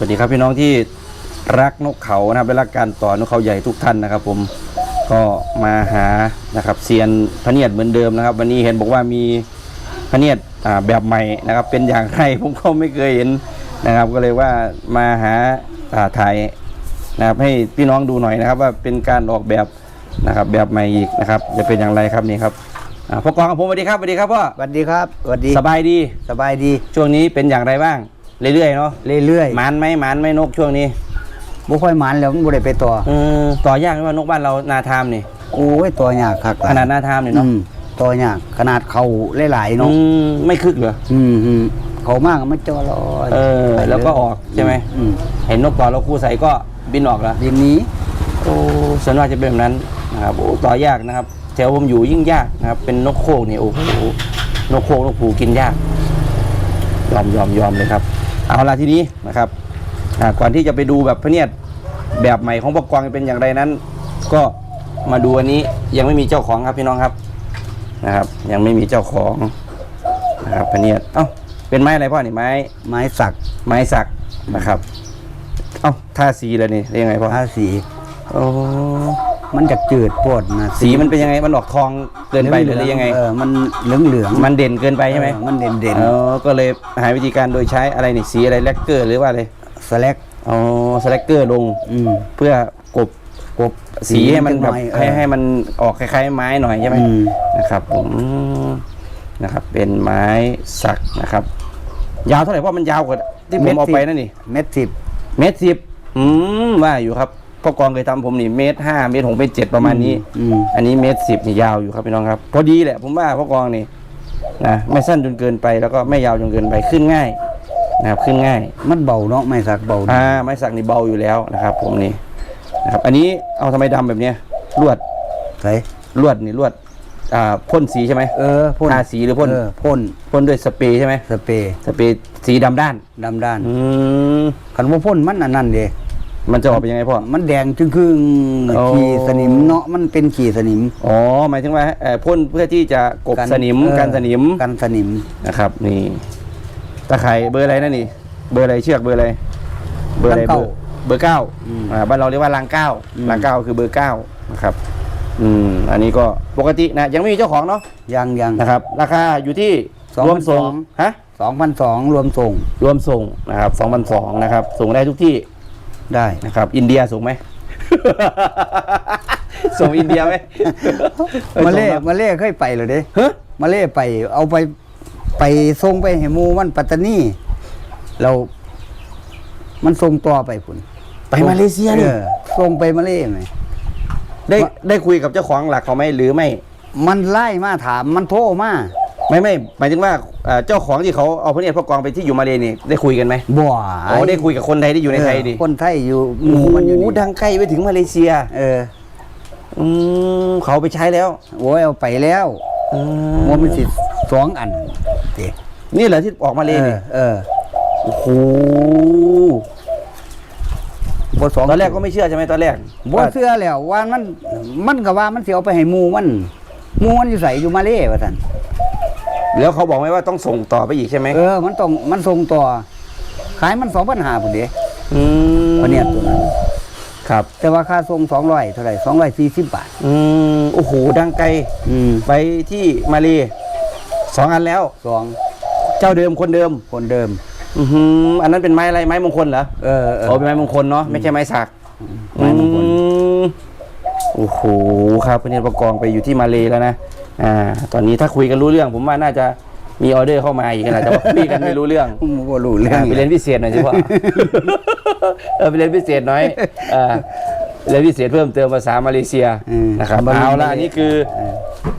วัสดีครับพี่น้องที่รักนกเขานะครับและรักการต่อนกเขาใหญ่ทุกท่านนะครับ ผมก็มาหานะครับเซียนพะเนียดเหมือนเดิมนะครับ วันนี้เห็นบอกว่ามีพะเนียดอ่าแบบใหม่นะครับ เป็นอย่างไรผมก็ไม่เคยเห็นนะครับ ก็เลยว่ามาหาอ่าถ่ายนะครับให้พี่น้องดูหน่อยนะครับ ว่าเป็นการออกแบบนะครับ แบบใหม่อีกนะครับ จะเป็นอย่างไรครับนี่ครับอ่าพ่อกองกับผมสวัสดีครับสวัสดีครับพ่อสวัสดีครับสวัสดีสบายดีสบายดีช่วงนี้เป็นอย่างไรบ้าง เรื่อยๆเนาะเรื่อยหมานไหมหมานไหมนกช่วงนี้ๆบ่ค่อยหมันแล้วมันบ่ได้ไปต่ออืมต่อยากไหมว่านกบ้านเรานาทามนี่โอ้ยตัวยากคักหลยขนาดนาทามนี่อืเนาะมตัวยากขนาดเขาหลายๆเนาะอืมไม่คึกเหรออืมอืมเขามากมันจอลอยเออไปยแล้วก็ออกใช่ไหมอืมเห็นนกต่อเราคู่ใส่ก็บินออกแล้วบินหนี้โอ้ส่วนมากจะเป็นแบบนั้นนะครับโอ้ต่อยากนะครับแถวผมอยู่ยิ่งยากนะครับ เป็นนกโคกนี่โอ้โหนกโคกนกผูกินยาก ยอมยอมยอมเลยครับ เอาละทีนี้นะครับอ่าก่อนที่จะไปดูแบบพะเนียดแบบใหม่ของปกกวางเป็นอย่างไรนั้น ก็มาดูอันนี้ยังไม่มีเจ้าของครับพี่น้องครับนะครับ ยังไม่มีเจ้าของนะครับพะเนียดเอ้าเป็นไม้อะไรพ่อนี่ไม้ไม้สักไม้สักนะครับ เอ้าทาสีแล้วนี่เรียกไงพ่อทาสีโอ้ มันจะจืดโพดนะสีมันเป็นยังไงมันออกทองเกินไปหรืออะไรยังไงเออมันเหลืองเหลืองมันเด่นเกินไปใช่ไหมมันเด่นเด่นอ๋อก็เลยหาวิธีการโดยใช้อะไรนี่สีอะไรแลกเกอร์หรือว่าอะไรสแลกอ๋อสแลกเกอร์ลงอืมเพื่อกบกบสีสีให้มันแบบหน่อยเออให้ให้มันออกคล้ายๆ ไม้หน่อยใช่ไหมอืมนะครับผมนะครับ เป็นไม้สักนะครับ ยาวเท่าไหร่เพราะมันยาวกว่าที่ผมเอาไปนั่นนี่เม็ดสิบเมตรสิบอืมว่าอยู่ครับ พ่อกองเคยทำผมนี่เมตรห้าเมตรหกเมตรเจ็ดประมาณนี้ อืม อันนี้เมตรสิบนี่ยาวอยู่ครับพี่น้องครับ พอดีแหละผมว่าพ่อกองนี่นะไม่สั้นจนเกินไปแล้วก็ไม่ยาวจนเกินไปขึ้นง่ายนะครับขึ้นง่าย มันเบาเนาะไม้สักเบาดีอ่าไม้สักนี่เบาอยู่แล้วนะครับ ผมนี่นะครับอันนี้เอาทำไมดำแบบเนี้ยลวดใส่ลวดนี่ลวดอ่าพ่นสีใช่ไหม เออพ่นทาสีหรือพ่นเออพ่นพ่นด้วยสเปรย์ใช่ไหมสเปรย์สเปรย์สีดำด้านดำด้านอืมคันว่าพ่นมันอันนั้นเด้ มันจะออกเป็นยังไงพ่อ มันแดงจึงคือโอ้ ขี่สนิมเนาะมันเป็นขี่สนิมอ๋อหมายถึงว่าเอ่อพ่นเพื่อที่จะกบสนิมเออกันสนิมกันสนิมนะครับ นี่ตะไคร่เบอร์อะไรนั่นนี่ เบอร์อะไรเชือกเบอร์อะไรเบอร์อะไรเบอร์เบอร์เก้าอืมอ่าบ้านเราเรียกว่าลางเก้าอืมลางเก้าคือเบอร์เก้านะครับ อืม อันนี้ก็ปกตินะยังไม่มีเจ้าของเนาะยังยังนะครับ ราคาอยู่ที่2,200รวมส่งฮะ สองพันสองรวมส่ง รวมส่งนะครับสองพันสองนะครับ ส่งได้ทุกที่ ได้นะครับ อินเดียส่งไหม ส่งอินเดียไหมมาเล่ส่งครับมาเล่เคยไปเลยเด้ฮะมาเล่ไป เอาไปไปส่งไปให้หมูมันปัตตานีเรามันส่งต่อไปพุ่นไปมาเลเซียนี่ออส่งไปมาเล่ไหมได้ได้คุยกับเจ้าของหลักเขาไหมหรือไม่ มันไล่มาถามมันโทรมา ไม่ไม่หมายถึงว่าเอ่อเจ้าของที่เขาเอาพระเนตรพระกองไปที่อยู่มาเลนี่ได้คุยกันไหมบ่อ๋อได้คุยกับคนไทยที่อยู่ในไทยดิเออคนไทยอยู่หโอ้มูโหมันอยู่นี่ดังไกลไปถึงมาเลเซียเอออืมเขาเอาไปใช้แล้วโอ้ยเอาไปแล้วอืหมันมันสิสองอันเด็นี่เหรอที่ออกมาเลเอนี่อเออโอ้โหบ่สองตอนแรกก็ไม่เชื่อใช่ไหมตอนแรกบ่เชื่อแล้วว่ามันมันก็ว่ามันสิเอาไปให้หมู่มันหมู่มันอยู่ไสอยู่มาเลว่าซั่น แล้วเขาบอกไหมว่าต้องส่งต่อไปอีกใช่ไหมเออ มันต้องมันส่งต่อ ขายมัน2,500พุ่นเด้อืมวันเนี้ยตัวนั้น ครับ แต่ว่าค่าส่ง200เท่าไหร่240บาท อืมโอ้โหดังไกลอืมไปที่มาเลสองอันแล้ว สองเจ้าเดิมคนเดิม คนเดิม อือหืออันนั้นเป็นไม้อะไรไม้มงคลเหรอเออเออโอ้เป็นไม้มงคลเนาะไม่ใช่ไม้สักไม้มงคล อืมโอ้โหครับพระเนตรประกองไปอยู่ที่มาเลแล้วนะ อ่าตอนนี้ถ้าคุยกันรู้เรื่อง ผมว่าน่าจะมีออเดอร์เข้ามาอีกนะแต่ว่าคุยกันไม่รู้เรื่องผมบ่รู้เรื่องอ่าไปเรียนพิเศษหน่อยสิพ่อเออไปเรียนพิเศษหน่อยอ่าเรียนพิเศษเพิ่มเติมภาษามาเลเซียอืมนะครับบาลีเอาละอันนี้คือ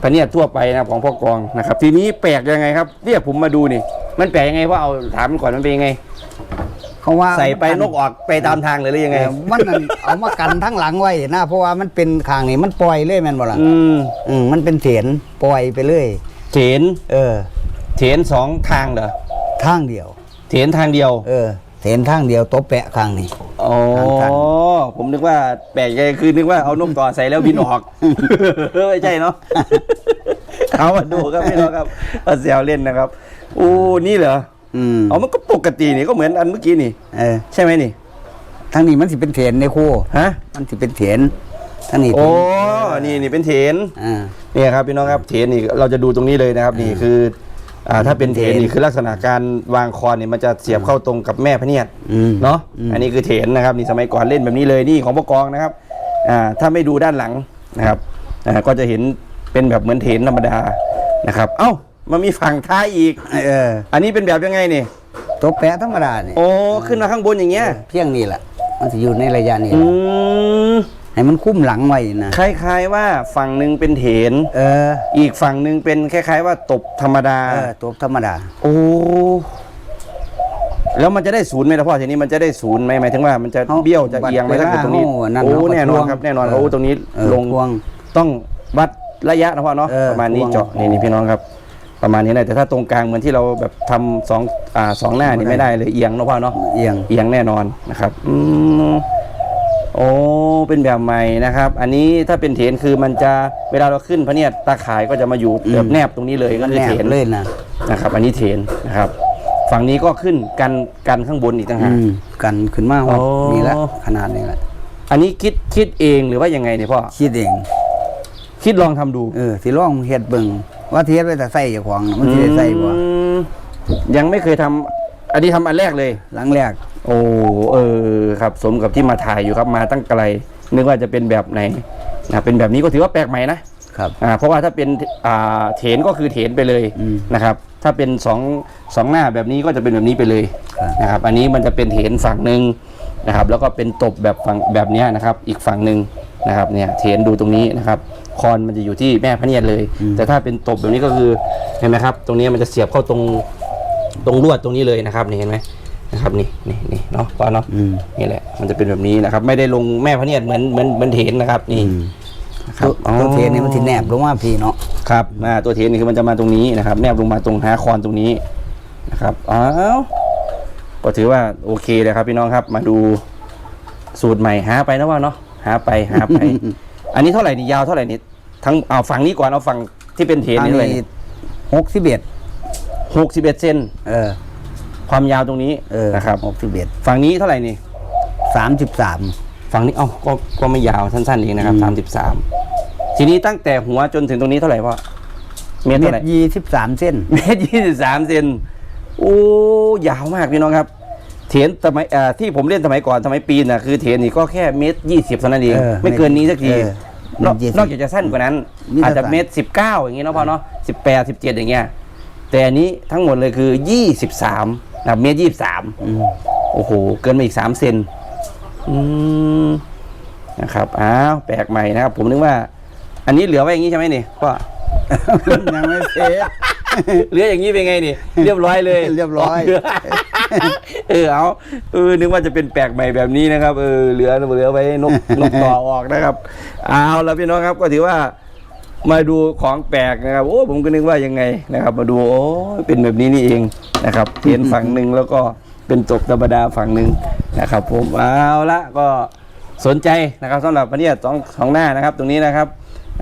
พระเนียดทั่วไปนะครับของพ่อกองนะครับ ทีนี้แปลกยังไงครับเรียกผมมาดูนี่ มันแปลกยังไงว่าเอาถามมันก่อนมันเป็นยังไง เขาว่าใส่ไปนกออกไปตามทางเลยหรือยังไงเออมันนั่นเอามากันทั้งหลังไว้นะเพราะว่ามันเป็นข้างนี่มันปล่อยเลยแม่นบ่ล่ะอืมอืมมันเป็นเถียนปล่อยไปเลยเถนเออเถนสองทางเหรอทางเดียวเถนทางเดียว เออเถียนทางเดียวตบแปะข้างนี่อ๋อทางผมนึกว่าแปลกใจคือนึกว่าเอานกต่อใส่แล้วบินออกไม่ใช่เนาะเอามาดูครับพี่น้องครับเอาเซลเล่นนะครับโอ้นี่เหรอ อืมอ๋อมันก็ปกตินี่ก็เหมือนอันเมื่อกี้นี่ เออใช่ไหมนี่ ทั้งนี้มันสิเป็นเถนในคู่ฮะ มันสิเป็นเถนทั้งนี้โอ้นี่นี่เป็นเถนอ่า เนี่ยครับพี่น้องครับเถนนี่เราจะดูตรงนี้เลยนะครับ นี่คืออ่าถ้าเป็นเถนนี่คือลักษณะการวางคอนเนี่ยมันจะเสียบเข้าตรงกับแม่พะเนียดอืม เนาะอืมอันนี้คือเถนนะครับนี่สมัยก่อนเล่นแบบนี้เลยนี่ของพ่อกองนะครับอ่าถ้าไม่ดูด้านหลังนะครับอ่าก็จะเห็นเป็นแบบเหมือนเถนธรรมดานะครับ เอ้า มันมีฝั่งท้ายอีก เออ อันนี้เป็นแบบยังไงนี่ตัวแปะธรรมดานี่โอ้ขึ้นมาข้างบนอย่างเงี้ยเพียงนี่แหละมันสิอยู่ในระยะนี้อืมให้มันคุ้มหลังไว้นะคล้าย ๆ ว่าฝั่งหนึ่งเป็นเถนเออ อีกฝั่งหนึ่งเป็นคล้าย ๆ ว่าตบธรรมดา เออตัวธรรมดา โอ้แล้วมันจะได้ศูนย์ไหมล่ะพ่อทีนี้มันจะได้ศูนย์ไหมหมายถึงว่ามันจะเอาเบี้ยวจะเอียงไหมบัดถ้าเกิดตรงนี้เวลาเอานั่นโอ้เอาแน่นอนทวงครับแน่นอนเออโอ้ตรงนี้เออลงทวงต้องวัดระยะนะพ่อเนาะเออประมาณนี้ทวง เจาะนี่นี่พี่น้องครับ ประมาณนี้นะแต่ถ้าตรงกลางเหมือนที่เราแบบทำสองอ่าสองหน้านี่ไม่ได้เลยเอียงนะพ่อเนาะเอียงเอียงแน่นอนนะครับอืมโอ้เป็นแบบใหม่นะครับ อันนี้ถ้าเป็นเถนคือมันจะเวลาเราขึ้นพระเนียดตาข่ายก็จะมาอยู่อืมแบบแนบตรงนี้เลยก็คือแนบเถนเลยนะนะครับ อันนี้เถนนะครับ ฝั่งนี้ก็ขึ้นกันกันข้างบนอีกต่างหากอืมกันขึ้นมาโอ้นี่แหละขนาดนี้แหละอันนี้คิดคิดเองหรือว่ายังไงเนี่ยพ่อคิดเองคิดลองทำดูเออสิลองเฮ็ดเบิ่ง ว่าเทียบไว้แต่ใส่เจ้าของน่ะมันสิได้ใส่บ่อืมยังไม่เคยทำอันนี้ทำอันแรกเลย หลังแรกโอ้เออครับ สมกับที่มาถ่ายอยู่ครับมาตั้งไกลนึกว่าจะเป็นแบบไหนนะเป็นแบบนี้ก็ถือว่าแปลกใหม่นะครับ อ่าเพราะว่าถ้าเป็นอ่าเถนก็คือเถนไปเลยอืมนะครับ ถ้าเป็นสองสองหน้าแบบนี้ก็จะเป็นแบบนี้ไปเลยครับ นะครับ อันนี้มันจะเป็นเถนฝั่งหนึ่งนะครับ แล้วก็เป็นตบแบบฝั่งแบบเนี้ยนะครับ อีกฝั่งหนึ่งนะครับเนี่ยเถนดูตรงนี้นะครับ คอนมันจะอยู่ที่แม่พระเนียดเลย แต่ถ้าเป็นตบแบบนี้ก็คือเห็นไหมครับ ตรงนี้มันจะเสียบเข้าตรงตรงลวดตรงนี้เลยนะครับนี่เห็นไหมนะครับนี่นี่นี่เนาะก็เนาะอืมนี่แหละ มันจะเป็นแบบนี้นะครับ ไม่ได้ลงแม่พระเนียดเหมือนเหมือนเหมือนเถนนะครับ นี่อืมนะครับตัวตัวเทนนี่มันสิแนบลงมาพี่เนาะครับอ่าตัวเทนนี่คือมันจะมาตรงนี้นะครับ แนบลงมาตรงหาคอนตรงนี้นะครับอ้าวก็ถือว่าโอเคเลยครับพี่น้องครับ มาดูสูตรใหม่หาไปนะว่าเนาะหาไปหาไป อันนี้เท่าไหร่นี่ยาวเท่าไหร่นี่ทั้งเอาฝั่งนี้ก่อนเอาฝั่งที่เป็นเทนอันนี่เท่าไหร่นี้หกสิบเอ็ดหกสิบเอ็ดเซนเออ ความยาวตรงนี้เออนะครับหกสิบเอ็ดฝั่งนี้เท่าไหร่นี่สามสิบสามฝั่งนี้เอ้าก็ก็ไม่ยาวสั้นๆเองนะครับอืมสามสิบสามทีนี้ตั้งแต่หัวจนถึงตรงนี้เท่าไหร่พ่อเมตรเมเท่าตไหรร่ยี่สิบสามเส้นเมตรยี่สิบสามเซนโอ้ยาวมากพี่น้องครับ เถียนสมัยเอ่อที่ผมเล่นสมัยก่อนสมัยปีนน่ะคือเถียนนี่ก็แค่เมตรยี่สิบเท่านั้นเอง เออไม่เกินนี้สักทีเออนอกเมตร20นอกจากจะสั้นกว่านั้นมีแต่อาจจะสั้นเมตรสิบเก้าอย่างงี้เนาะพ่อเนาะสิบแปดสิบเจ็ดอย่างเงี้ยแต่อันนี้ทั้งหมดเลยคือยี่สิบสามนะเมตรยี่สิบสามอืมโอ้โห เกินมาอีกสามเซนอืมนะครับอ้าวแปลกใหม่นะครับ ผมนึกว่า อันนี้เหลือไว้อย่างนี้ใช่ไหมนี่พ่อ ยังไม่เสร็จ เหลืออย่างนี้เป็นไงนี่ เรียบร้อยเลย เรียบร้อยเอ อเอาเออนึกว่าจะเป็นแปลกใหม่แบบนี้นะครับเออเหลือเหลือไว้นกนกต่อออกนะครับ เอาแล้วพี่น้องครับก็ถือว่ามาดูของแปลกนะครับ โอ้ผมก็นึกว่ายังไงนะครับ มาดูโอ้เป็นแบบนี้นี่เองนะครับเทียนฝั่งหนึ่งแล้วก็เป็นตกธรรมดาฝั่งหนึ่งนะครับ ผมเอาละก็สนใจนะครับสำหรับวันนี้สองสองหน้านะครับ ตรงนี้นะครับ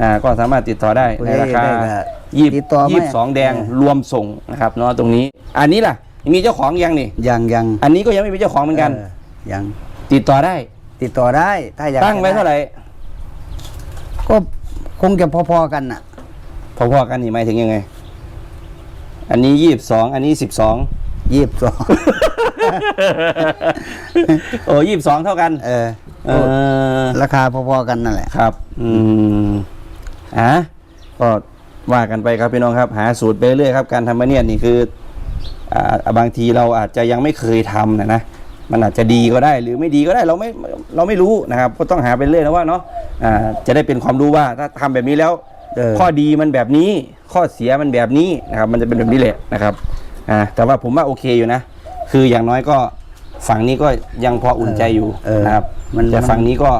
อ่าก็สามารถติดต่อได้ในราคาได้ได้ยี่ติดต่อมายี่สิบสองแดงเออรวมส่งนะครับเนาะตรงนี้ อันนี้ล่ะ มีเจ้าของยังนี่ ยังยังอันนี้ก็ยังไม่มีเจ้าของเหมือนกัน ยังติดต่อได้ ติดต่อได้ถ้าอยากตั้งไว้เท่าไหร่ก็คงจะพอๆกันน่ะ พอๆกันนี่หมายถึงยังไง อันนี้ยี่สิบสองอันนี้สิบสองยี่สิบสองโอ้ยี่สิบสองเท่ากัน เออเออราคาพอๆกันนั่นแหละครับ อืมอะก็ว่ากันไปครับพี่น้องครับ หาสูตรไปเรื่อยครับ การทำมะเนียดนี่คืออ่า บางทีเราอาจจะยังไม่เคยทำนะนะมันอาจจะดีก็ได้หรือไม่ดีก็ได้เราไม่เราไม่รู้นะครับก็ต้องหาไปเรื่อยนะว่าเนาะอ่าจะได้เป็นความรู้ว่าถ้าทำแบบนี้แล้วเออข้อดีมันแบบนี้ ข้อเสียมันแบบนี้นะครับ มันจะเป็นแบบนี้แหละนะครับอ่าแต่ว่าผมว่าโอเคอยู่นะ คืออย่างน้อยก็ฝั่งนี้ก็ยังพออุ่นใจอยู่เออนะครับมันแต่ฝั่งนี้ก็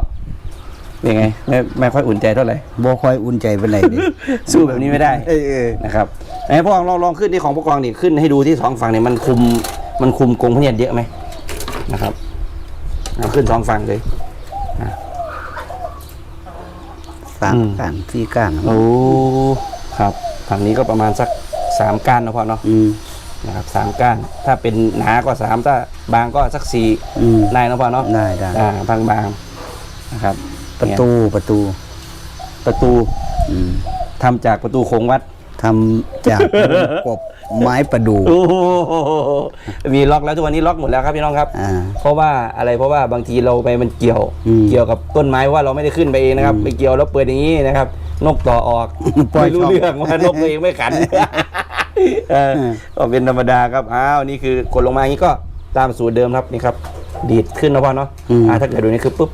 เป็นไงไม่ไม่ค่อยอุ่นใจเท่าไหร่บ่ค่อยอุ่นใจเป็นไรดิสู้แบบนี้ไม่ได้เออเออนะครับ ไหนพ่อลองลองขึ้นที่ของผู้กองนี่ขึ้นให้ดูที่สองฝั่งเนี่ยมันคุมมันคุมกรงพระเนียดเยอะไหมนะครับเอาขึ้นสองฝั่งเลยสามอืมก้านสี่ก้านโอ้ครับฝั่งนี้ก็ประมาณสักสามก้านนะพ่อเนาะอืมนะครับสามก้าน ถ้าเป็นหนาก็สามถ้าบางก็สักสี่อืมได้นะพ่อเนาะได้ได้อ่าบางบางๆนะครับ ประตูประตู ประตูอืมทำจากประตูโค้งวัด ทำจากกบไม้ประดูโอ้โหมีล็อกแล้วทุกวันนี้ล็อกหมดแล้วครับพี่น้องครับ อ่าเพราะว่าอะไรเพราะว่าบางทีเราไปมันเกี่ยว อืมเกี่ยวกับต้นไม้ว่าเราไม่ได้ขึ้นไปเองนะครับไปเกี่ยวแล้วเปิดอย่างนี้นะครับ นกต่อออกปล่อยไม่รู้ช่องเรื่องว่านกตัวเองไม่ขันเออก็เป็นธรรมดาครับอ้าวนี่คือกดลงมาอย่างนี้ก็ตามสูตรเดิมครับนี่ครับ ดีดขึ้นนะพ่อเนาะอืม อ่าถ้าเกิดดูนี่คือปุ๊บ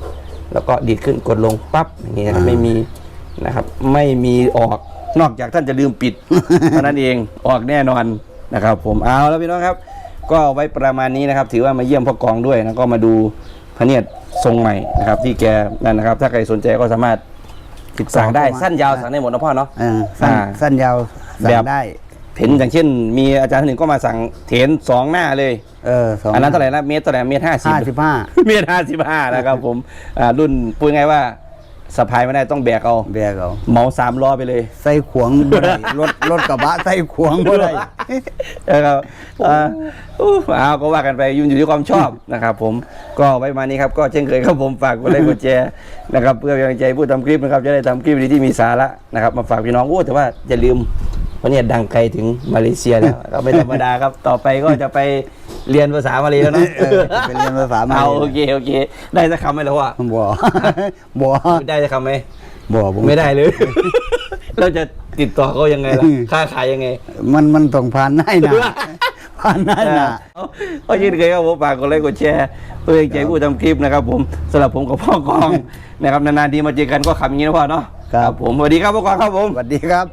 แล้วก็ดีดขึ้นกดลงปั๊บอย่างนี้นะครับอ่าไม่มีนะครับ ไม่มีออก นอกจากท่านจะลืมปิดเท่านั้นเองออกแน่นอนนะครับ ผมเอาแล้วพี่น้องครับ ก็ไว้ประมาณนี้นะครับ ถือว่ามาเยี่ยมพ่อกองด้วยแล้วก็มาดูพระเนียดทรงใหม่นะครับ ที่แกนั่นนะครับ ถ้าใครสนใจก็สามารถติดสั่งได้สั้นยาวสั่งได้หมดนะพ่อเนาะอ่าสั้นอ่าสั้นยาวสั่แบงบได้เห็นอย่างเช่น มีอาจารย์ท่านหนึ่งก็มาสั่งเถนสองหน้าเลยเออสองอันนั้นเท่าไหร่นะเมตรเท่าไหร่เมตรห้าสิบห้าสิบห้าเมตรห้าสิบห้านะครับผมอ่ารุ่นพูดง่ายว่า สะพายไม่ได้ต้องแบกเอา แบกเอาเหมาสามล้อไปเลย ใส่ขวงบ่ได้ รถรถกระบะใส่ขวงบ่ได้ นะครับอ่าอู้เอาก็ว่ากันไปยุ่อยู่ที่ความชอบ นะครับผมก็ไว้มานี้ครับ ก็เช่นเคยครับผมฝากกดไลค์กดแชร์นะครับเพื่อเป็นกำลังใจผู้ทำคลิปนะครับ จะได้ทำคลิปดีที่มีสาระนะครับ มาฝากพี่น้องโอ้แต่ว่าอย่าลืมวันนี้ดังไกลถึงมาเลเซียแล้วก็ไม่ธรรมดาครับ ต่อไปก็จะไป เรียนภาษามาเลยแล้วเนาะเออไปเรียนภาษามาเลเอาโอเคโอเค ได้สักคำไหมล่ะวะบ่บ่ได้สักคำไหมบ่บ่ไม่ได้เลย เราจะติดต่อเขายังไงล่ะอืมค่าขายยังไง มันมันต้องผ่านได้นะผ่านได้นะเอาเอายินดีครับผมฝากกดไลค์กดแชร์เพื่อให้ใจผู้ทำคลิปนะครับ ผมสำหรับผมกับพ่อกองนะครับนานๆทีมาเจอกันก็ขำอย่างนี้นะพ่อเนาะครับผมสวัสดีครับพ่อกองครับผมสวัสดีครับ